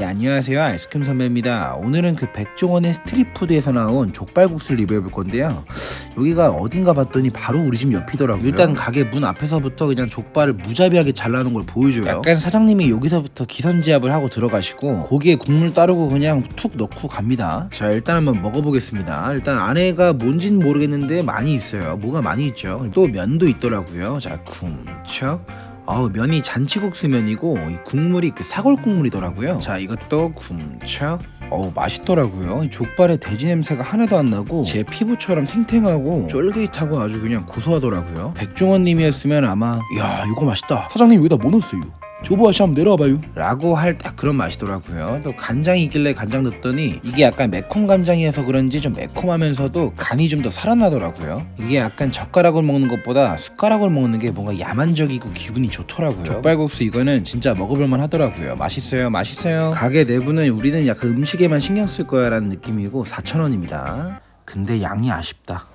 예, 안녕하세요. 아이스크림 선배입니다. 오늘은 그 백종원의 스트리트푸드에서 나온 족발국수를 리뷰해볼 건데요. 여기가 어딘가 봤더니 바로 우리 집 옆이더라고요. 일단 가게 문 앞에서부터 그냥 족발을 무자비하게 잘라놓은 걸 보여줘요. 약간 사장님이 여기서부터 기선제압을 하고 들어가시고 고기에 국물 따르고 그냥 툭 넣고 갑니다. 자 일단 한번 먹어보겠습니다. 일단 안에가 뭔진 모르겠는데 많이 있어요. 뭐가 많이 있죠? 또 면도 있더라고요. 자 쿵척 아우 면이 잔치국수 면이고 이 국물이 그 사골 국물이더라고요. 자 이것도 굼착. 어우 맛있더라고요. 이 족발에 돼지 냄새가 하나도 안 나고 제 피부처럼 탱탱하고 쫄깃하고 아주 그냥 고소하더라고요. 백종원님이었으면 아마 야 이거 맛있다. 사장님 여기다 뭐 넣었어요? 조보 아씨 한번 내려와봐요. 라고 할 딱 그런 맛이더라고요. 또 간장이 있길래 간장 넣었더니 이게 약간 매콤 간장이어서 그런지 좀 매콤하면서도 간이 좀 더 살아나더라고요. 이게 약간 젓가락을 먹는 것보다 숟가락을 먹는 게 뭔가 야만적이고 기분이 좋더라고요. 족발국수 이거는 진짜 먹어볼만 하더라고요. 맛있어요 맛있어요. 가게 내부는 우리는 약간 음식에만 신경 쓸 거야 라는 느낌이고 4,000원입니다. 근데 양이 아쉽다